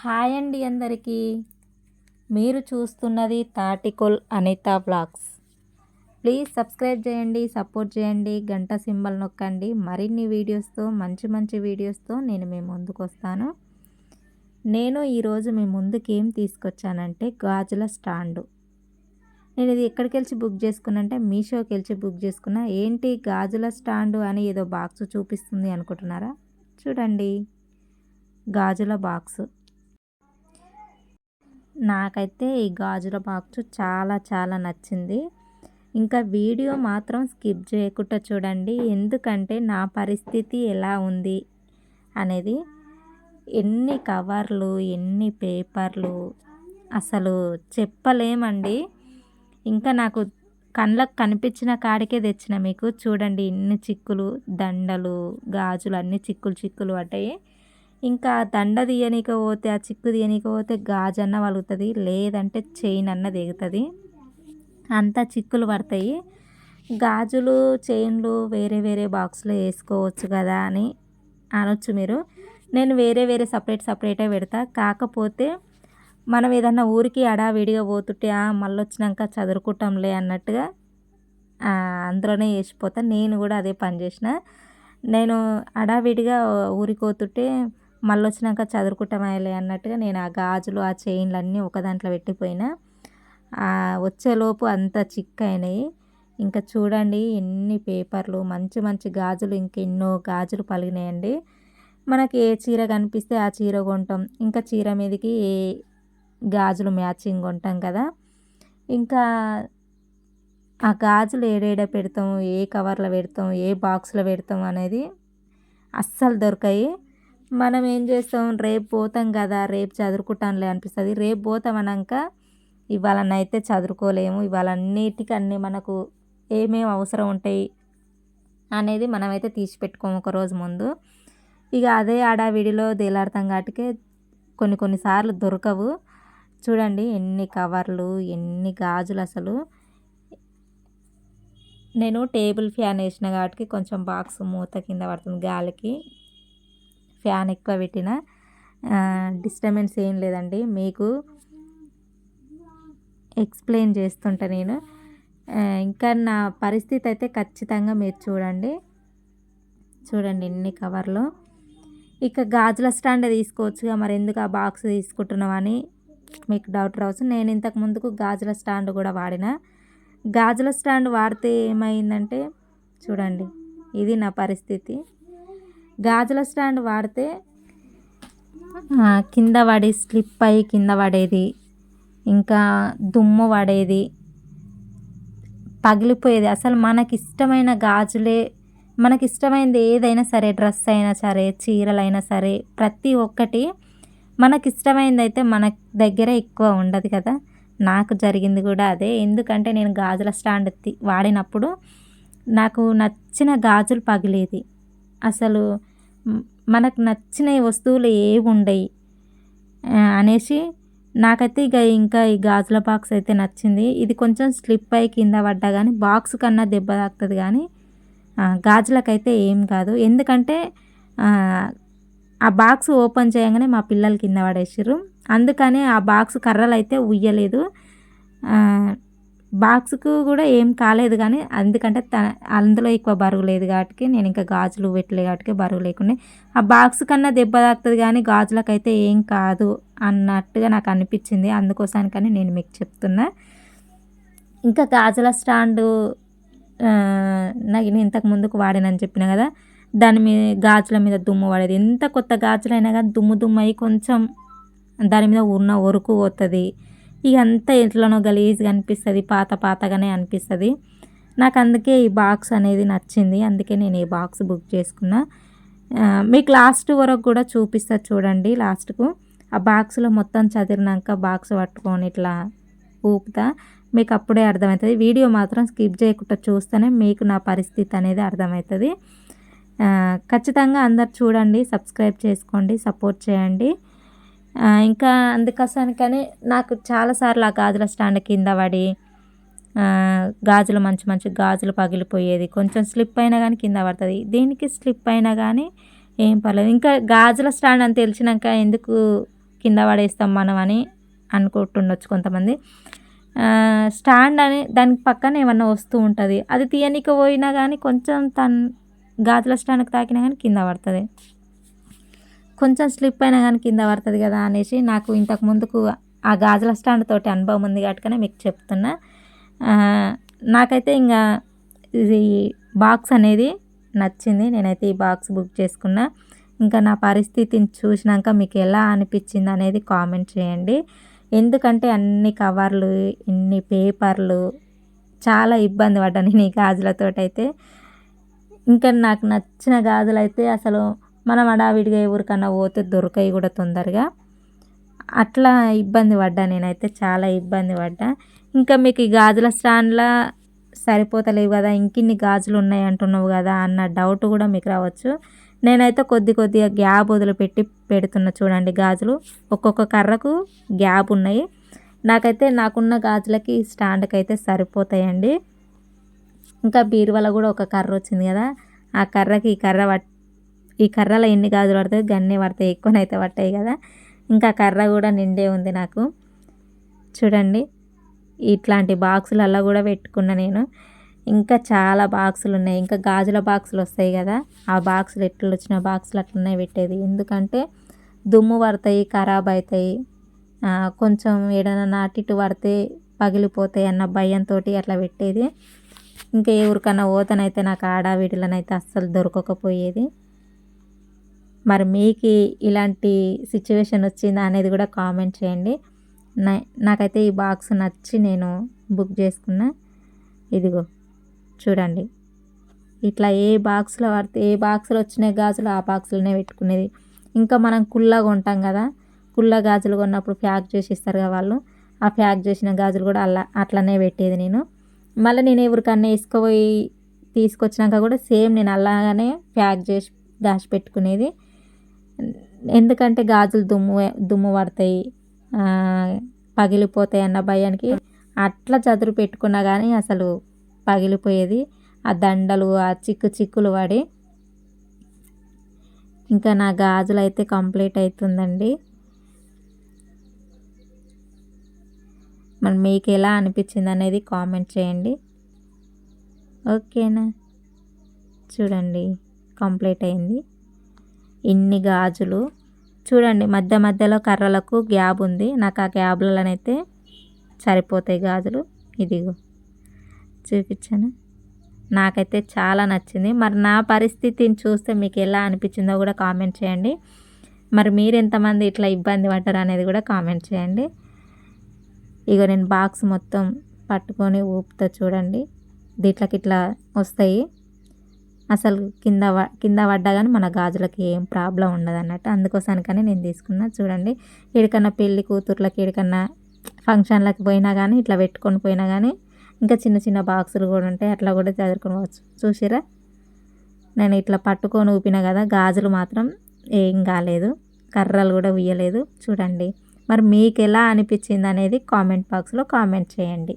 Hi అండి అందరికీ. మీరు చూస్తున్నది Tatikol Anitha vlogs please subscribe చేయండి సపోర్ట్ చేయండి గంట సింబల్ నొక్కండి. మరిన్ని వీడియోస్తో మంచి మంచి వీడియోస్తో నేను మీ ముందుకు వస్తాను నేను ఈరోజు మీ ముందుకు ఏం తీసుకొచ్చానంటే గాజుల స్టాండు. నేను ఇది ఎక్కడికి వెళ్ళి బుక్ చేసుకున్నంటే మీషోకి వెళ్ళి బుక్ చేసుకున్నా ఏంటి గాజుల స్టాండు అని ఏదో బాక్స్ చూపిస్తుంది అనుకుంటున్నారా? చూడండి. గాజుల బాక్సు. నాకైతే ఈ గాజుల బాక్స్ చాలా చాలా నచ్చింది. ఇంకా వీడియో మాత్రం స్కిప్ చేయకుండా చూడండి. ఎందుకంటే నా పరిస్థితి ఎలా ఉంది అనేది ఎన్ని కవర్లు ఎన్ని పేపర్లు అసలు చెప్పలేమండి. ఇంకా నాకు కళ్ళకు కనిపించిన కాడికే తెచ్చిన మీకు. చూడండి ఎన్ని చిక్కులు దండలు గాజులు అన్ని చిక్కులు చిక్కులు పడ్డాయి. ఇంకా దండ తీయనీకి పోతే ఆ చిక్కు తీయనీకి పోతే గాజన్న వలుగుతుంది లేదంటే చైన్ అన్న దిగుతుంది. అంతా చిక్కులు పడతాయి. గాజులు చైన్లు వేరే వేరే బాక్స్లో వేసుకోవచ్చు కదా అని అనొచ్చు మీరు. నేను వేరే వేరే సపరేట్ సపరేటే పెడతా. కాకపోతే మనం ఏదన్నా ఊరికి అడావిడిగా పోతుంటే మళ్ళీ వచ్చినాక చదువుకుంటాంలే అన్నట్టుగా అందులోనే వేసిపోతా. నేను కూడా అదే పని చేసిన. నేను అడావిడిగా ఊరికి పోతుంటే మళ్ళీ వచ్చినాక చదువుకుంటామాయలే అన్నట్టుగా నేను ఆ గాజులు ఆ చైన్లు అన్నీ ఒక దాంట్లో పెట్టిపోయినా. వచ్చేలోపు అంత చిక్ అయినాయి ఇంకా చూడండి ఎన్ని పేపర్లు మంచి మంచి గాజులు ఇంకెన్నో గాజులు పలిగినాయండి. మనకి ఏ చీర కనిపిస్తే ఆ చీర కొంటాం. ఇంకా చీర మీదకి ఏ గాజులు మ్యాచింగ్ కొంటాం కదా. ఇంకా ఆ గాజులు ఏడేడ పెడతాం ఏ కవర్లో పెడతాం ఏ బాక్స్లో పెడతాం అనేది అస్సలు దొరకాయి. మనం ఏం చేస్తాం? రేపు పోతాం కదా రేపు చదువుకుంటానులే అనిపిస్తుంది. రేపు పోతాం అనక ఇవాళనైతే చదువుకోలేము. ఇవాళ అన్నిటికీ అన్నీ మనకు ఏమేమి అవసరం ఉంటాయి అనేది మనమైతే తీసి పెట్టుకోము ఒక రోజు ముందు. ఇక అదే ఆడావిడిలో దేలాడతాం కాబట్టి కొన్ని కొన్నిసార్లు దొరకవు. చూడండి ఎన్ని కవర్లు ఎన్ని గాజులు అసలు. నేను టేబుల్ ఫ్యాన్ వేసిన కాబట్టి కొంచెం బాక్స్ మూత కింద పడుతుంది గాలికి. ఫ్యాన్ ఎక్కువ పెట్టిన డిస్టర్బెన్స్ ఏం లేదండి. మీకు ఎక్స్ప్లెయిన్ చేస్తుంటా నేను. ఇంకా నా పరిస్థితి అయితే ఖచ్చితంగా మీరు చూడండి. చూడండి ఎన్ని కవర్లు. ఇక గాజుల స్టాండ్ తీసుకోవచ్చుగా మరి ఎందుకు ఆ బాక్స్ తీసుకుంటున్నామని మీకు డౌట్ రావచ్చు. నేను ఇంతకు ముందుకు గాజుల స్టాండ్ కూడా వాడిన. గాజుల స్టాండ్ వాడితే ఏమైందంటే చూడండి ఇది నా పరిస్థితి. గాజుల స్టాండ్ వాడితే కింద పడి స్లిప్ అయ్యి కింద పడేది ఇంకా దుమ్ము పడేది పగిలిపోయేది. అసలు మనకి ఇష్టమైన గాజులే మనకి ఇష్టమైనది ఏదైనా సరే డ్రెస్ అయినా సరే చీరలైనా సరే ప్రతి ఒక్కటి మనకి ఇష్టమైనది అయితే మన దగ్గర ఎక్కువ ఉండదు కదా. నాకు జరిగింది కూడా అదే. ఎందుకంటే నేను గాజుల స్టాండ్ వాడినప్పుడు నాకు నచ్చిన గాజులు పగిలేది. అసలు మనకు నచ్చిన వస్తువులు ఏవి ఉండవు అనేసి నాకైతే ఇక ఇంకా ఈ గాజుల బాక్స్ అయితే నచ్చింది. ఇది కొంచెం స్లిప్ అయి కింద పడ్డా కానీ బాక్స్ కన్నా దెబ్బ తాకుతుంది కానీ గాజులకైతే ఏం కాదు. ఎందుకంటే ఆ బాక్స్ ఓపెన్ చేయగానే మా పిల్లలు కింద పడేసారు అందుకని ఆ బాక్స్ కర్రలు అయితే ఉయ్యలేదు బాక్స్కు కూడా ఏం కాలేదు కానీ ఎందుకంటే అందులో ఎక్కువ బరువు లేదు కాబట్టి నేను ఇంకా గాజులు పెట్టలే కాబట్టి బరువు లేకుండా. ఆ బాక్స్ కన్నా దెబ్బ తాకుతుంది కానీ గాజులకైతే ఏం కాదు అన్నట్టుగా నాకు అనిపించింది. అందుకోసానికని నేను మీకు చెప్తున్నా. ఇంకా గాజుల స్టాండు నాకు నేను ఇంతకు ముందుకు వాడానని చెప్పిన కదా దాని మీద గాజుల మీద దుమ్ము పడేది. ఎంత కొత్త గాజులైనా కానీ దుమ్ము దుమ్ము అయ్యి కొంచెం దాని మీద ఉన్న ఒరుకు పోతుంది. ఇక అంతా ఎట్లనో గలీజ్గా అనిపిస్తుంది పాత పాతగానే అనిపిస్తుంది. నాకు అందుకే ఈ బాక్స్ అనేది నచ్చింది. అందుకే నేను ఈ బాక్స్ బుక్ చేసుకున్నా. మీకు లాస్ట్ వరకు కూడా చూపిస్తా చూడండి లాస్ట్కు. ఆ బాక్స్లో మొత్తం చదివినాక బాక్స్ పట్టుకొని ఇట్లా ఊపుతా మీకు అప్పుడే అర్థమవుతుంది. వీడియో మాత్రం స్కిప్ చేయకుండా చూస్తేనే మీకు నా పరిస్థితి అనేది అర్థమవుతుంది. ఖచ్చితంగా అందరు చూడండి సబ్స్క్రైబ్ చేసుకోండి సపోర్ట్ చేయండి. ఇంకా అందుకోసానికని నాకు చాలాసార్లు ఆ గాజుల స్టాండ్ కింద పడి గాజులు మంచి మంచి గాజులు పగిలిపోయేది. కొంచెం స్లిప్ అయినా కానీ కింద పడుతుంది. దీనికి స్లిప్ అయినా కానీ ఏం పర్లేదు. ఇంకా గాజుల స్టాండ్ అని తెలిసినాక ఎందుకు కింద పడేస్తాం మనం అని అనుకుంటుండొచ్చు కొంతమంది. స్టాండ్ అని దానికి పక్కన ఏమన్నా వస్తూ ఉంటుంది. అది తీయనీకి పోయినా కానీ కొంచెం తన్ గాజుల స్టాండ్కి తాకినా కానీ కింద పడుతుంది. కొంచెం స్లిప్ అయినా కానీ కింద పడుతుంది కదా అనేసి నాకు ఇంతకు ముందుకు ఆ గాజుల స్టాండ్ తోటి అనుభవం ఉంది కాబట్టి మీకు చెప్తున్నా. నాకైతే ఇంకా ఇది బాక్స్ అనేది నచ్చింది. నేనైతే ఈ బాక్స్ బుక్ చేసుకున్నా. ఇంకా నా పరిస్థితిని చూసినాక మీకు ఎలా అనిపించింది అనేది కామెంట్ చేయండి. ఎందుకంటే అన్ని కవర్లు ఇన్ని పేపర్లు చాలా ఇబ్బంది పడ్డాను నేను ఈ గాజులతోటైతే ఇంకా నాకు నచ్చిన గాజులు అయితే అసలు మనం అడావిడిగా ఎవరికన్నా పోతే దొరకాయి కూడా తొందరగా. అట్లా ఇబ్బంది పడ్డా నేనైతే చాలా ఇబ్బంది పడ్డా. ఇంకా మీకు ఈ గాజుల స్టాండ్లా సరిపోతలేవు కదా ఇంకిన్ని గాజులు ఉన్నాయి అంటున్నావు కదా అన్న డౌట్ కూడా మీకు రావచ్చు. నేనైతే కొద్ది కొద్దిగా గ్యాప్ వదిలిపెట్టి పెడుతున్నా చూడండి గాజులు. ఒక్కొక్క కర్రకు గ్యాప్ ఉన్నాయి. నాకైతే నాకున్న గాజులకి స్టాండ్కి అయితే సరిపోతాయండి. ఇంకా బీరువాల కూడా ఒక కర్ర వచ్చింది కదా ఆ కర్రకి ఈ కర్ర పట్ ఈ కర్రలో ఎన్ని గాజులు పడతాయి గన్నే పడతాయి ఎక్కువనైతే పట్టాయి కదా. ఇంకా కర్ర కూడా నిండే ఉంది నాకు. చూడండి ఇట్లాంటి బాక్సులలో కూడా పెట్టుకున్నా నేను. ఇంకా చాలా బాక్సులు ఉన్నాయి. ఇంకా గాజుల బాక్సులు వస్తాయి కదా. ఆ బాక్సులు ఎట్లా వచ్చిన బాక్సులు అట్లనే పెట్టేది. ఎందుకంటే దుమ్ము పడతాయి ఖరాబ్ అవుతాయి కొంచెం ఏదైనా నాటిటు పడితే పగిలిపోతాయి అన్న భయంతో అట్లా పెట్టేది. ఇంకా ఎవరికన్నా ఓతనైతే నాకు ఆడావిడిలనైతే అస్సలు దొరకకపోయేది. మరి మీకు ఇలాంటి సిచ్యువేషన్ వచ్చిందా అనేది కూడా కామెంట్ చేయండి. నాకైతే ఈ బాక్స్ నచ్చి నేను బుక్ చేసుకున్నా. ఇదిగో చూడండి. ఇట్లా ఏ బాక్స్లో పడితే ఏ బాక్స్లో వచ్చిన గాజులు ఆ బాక్స్లోనే పెట్టుకునేది. ఇంకా మనం కుల్లగా ఉంటాం కదా కుల్ల గాజులు కొన్నప్పుడు ప్యాక్ చేసి ఇస్తారు కదా వాళ్ళు. ఆ ప్యాక్ చేసిన గాజులు కూడా అలా అట్లనే పెట్టేది నేను. మళ్ళీ నేను ఎవరికన్నా వేసుకుపోయి తీసుకొచ్చినాక కూడా సేమ్ నేను అలాగానే ప్యాక్ చేసి దాచిపెట్టుకునేది. ఎందుకంటే గాజులు దుమ్ము దుమ్ము పడతాయి పగిలిపోతాయి అన్న భయానికి. అట్లా చదురు పెట్టుకున్నా కానీ అసలు పగిలిపోయేది. ఆ దండలు ఆ చిక్కు చిక్కులు పడి ఇంకా నా గాజులు అయితే కంప్లీట్ అవుతుందండి మరి మీకు ఎలా అనిపించింది అనేది కామెంట్ చేయండి. ఓకేనా? చూడండి కంప్లీట్ అయింది. ఇన్ని గాజులు. చూడండి మధ్య మధ్యలో కర్రలకు గ్యాబ్ ఉంది. నాకు ఆ గ్యాబ్లలోనైతే సరిపోతాయి గాజులు. ఇదిగో చూపించాను? నాకైతే చాలా నచ్చింది. మరి నా పరిస్థితిని చూస్తే మీకు ఎలా అనిపించిందో కూడా కామెంట్ చేయండి. మరి మీరు ఎంతమంది ఇట్లా ఇబ్బంది పడ్డారు అనేది కూడా కామెంట్ చేయండి. ఇక నేను బాక్స్ మొత్తం పట్టుకొని ఊపుతా చూడండి. దీట్లకి ఇట్లా వస్తాయి. అసలు కింద కింద పడ్డా కానీ మన గాజులకి ఏం ప్రాబ్లం ఉండదు అన్నట్టు అందుకోసానికనే నేను తీసుకున్నా. చూడండి ఎక్కడికన్నా పెళ్ళి కూతుర్లకి ఎక్కడికన్నా ఫంక్షన్లకు పోయినా కానీ ఇట్లా పెట్టుకొని పోయినా కానీ ఇంకా చిన్న చిన్న బాక్సులు కూడా ఉంటాయి అట్లా కూడా చదువుకోవచ్చు చూసిరా నేను ఇట్లా పట్టుకొని ఊపినా కదా గాజులు మాత్రం ఏం కాలేదు కర్రలు కూడా ఉయ్యలేదు. చూడండి మరి మీకు ఎలా అనిపించింది అనేది కామెంట్ బాక్స్లో కామెంట్ చేయండి.